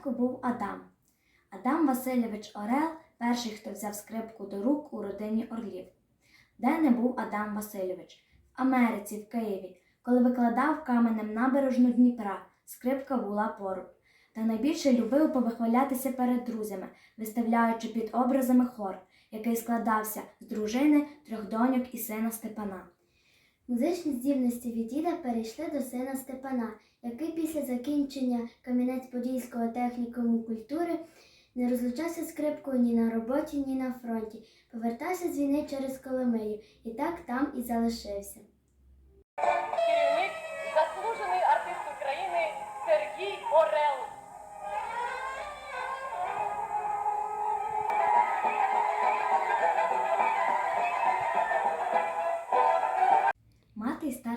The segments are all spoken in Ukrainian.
Спочатку був Адам. Адам Васильович Орел перший, хто взяв скрипку до рук у родині Орлів. Де не був Адам Васильович? В Америці, в Києві. Коли викладав каменем набережну Дніпра, скрипка була поруч. Та найбільше любив повихвалятися перед друзями, виставляючи під образами хор, який складався з дружини, трьох доньок і сина Степана. Музичні здібності від діда перейшли до сина Степана, який після закінчення Кам'янець-Подільського технікуму культури не розлучався скрипкою ні на роботі, ні на фронті. Повертався з війни через Коломию і так там і залишився. керівник, заслужений артист України Сергій Орел.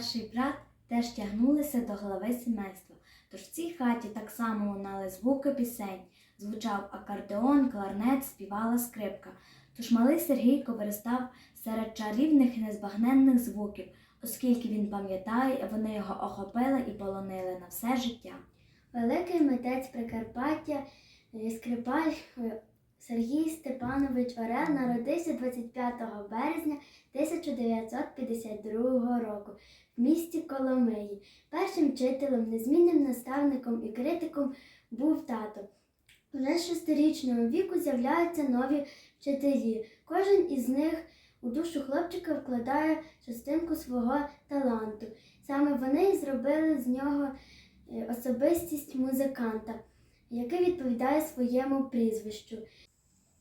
Старший брат теж тягнулися до голови сімейства. Тож в цій хаті так само лунали звуки пісень. Звучав акордеон, кларнет, співала скрипка. Тож малий Сергійко виростав серед чарівних і незбагненних звуків, оскільки він пам'ятає, вони його охопили і полонили на все життя. Великий митець Прикарпаття е, скрипаль е, Сергій Степанович Орел народився 25 березня 1952 року в місті Коломиї. Першим вчителем, незмінним наставником і критиком був тато. Уже з шестирічного віку з'являються нові вчителі. Кожен із них у душу хлопчика вкладає частинку свого таланту. Саме вони і зробили з нього е, особистість музиканта, який відповідає своєму прізвищу.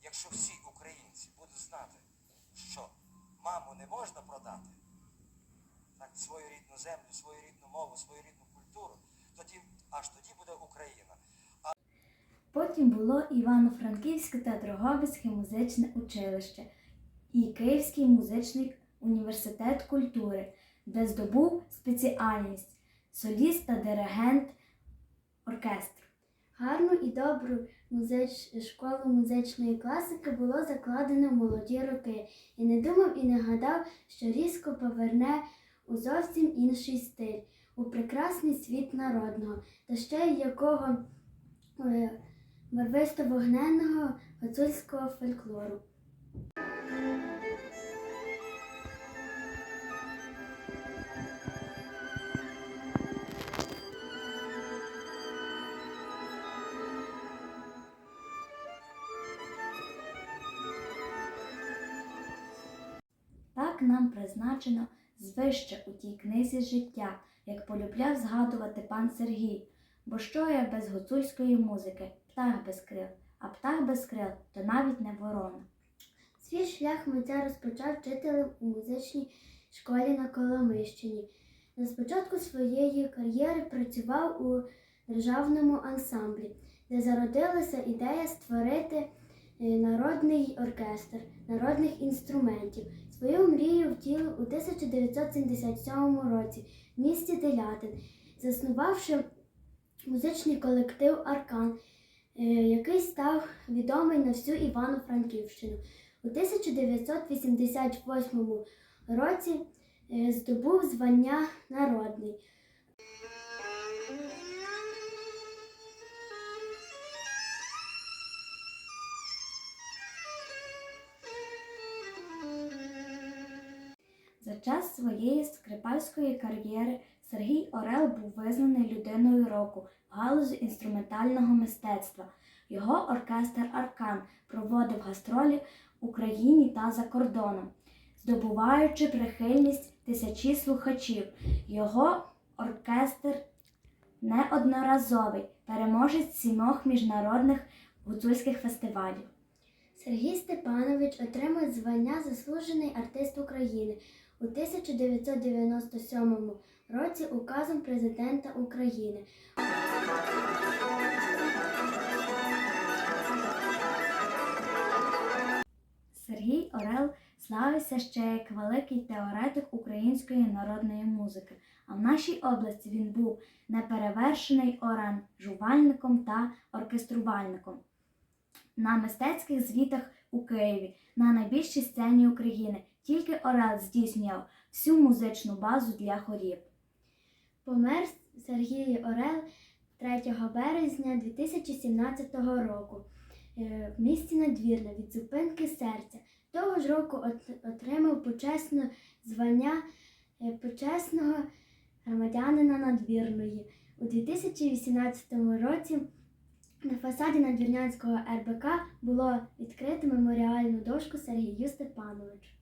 Якщо всі українці будуть знати, що маму не можна продати, так, свою рідну землю, свою рідну мову, свою рідну культуру, тоді аж тоді буде Україна. Потім було Івано-Франківське та Дрогобицьке музичне училище і Київський музичний університет культури, де здобув спеціальність соліст та диригент оркестру. Гарну і добру музеч... школу музичної класики було закладено в молоді роки і не думав і не гадав, що різко поверне у зовсім інший стиль, у прекрасний світ народного, та ще й якого е, барвисто-вогненного гуцульського фольклору. Нам призначено звище у тій книзі життя, як полюбляв згадувати пан Сергій. Бо що я без гуцульської музики, птах без крил, а птах без крил то навіть не ворона. Свій шлях митця розпочав вчителем у музичній школі на Коломищині. На спочатку своєї кар'єри працював у державному ансамблі, де зародилася ідея створити народний оркестр народних інструментів. Свою мрію втілив у 1977 році в місті Делятин, заснувавши музичний колектив Аркан, е, який став відомий на всю Івано-Франківщину. У 1988 році е, здобув звання народний. За час своєї скрипальської кар'єри Сергій Орел був визнаний людиною року в галузі інструментального мистецтва. Його оркестр Аркан проводив гастролі в Україні та за кордоном, здобуваючи прихильність тисячі слухачів. Його оркестр неодноразовий переможець сімох міжнародних гуцульських фестивалів. Сергій Степанович отримав звання Заслужений артист України у 1997 році указом президента України. Сергій Орел славився ще як великий теоретик української народної музики, а в нашій області він був неперевершений оранжувальником та оркеструвальником. На мистецьких звітах у Києві, на найбільшій сцені України, тільки Орел здійснював всю музичну базу для хорів. Помер Сергій Орел 3 березня 2017 року е, в місті Надвірна від зупинки серця. Того ж року отримав почесне звання е, почесного громадянина Надвірної. У 2018 році на фасаді Надвірнянського РБК було відкрито меморіальну дошку Сергію Степановичу.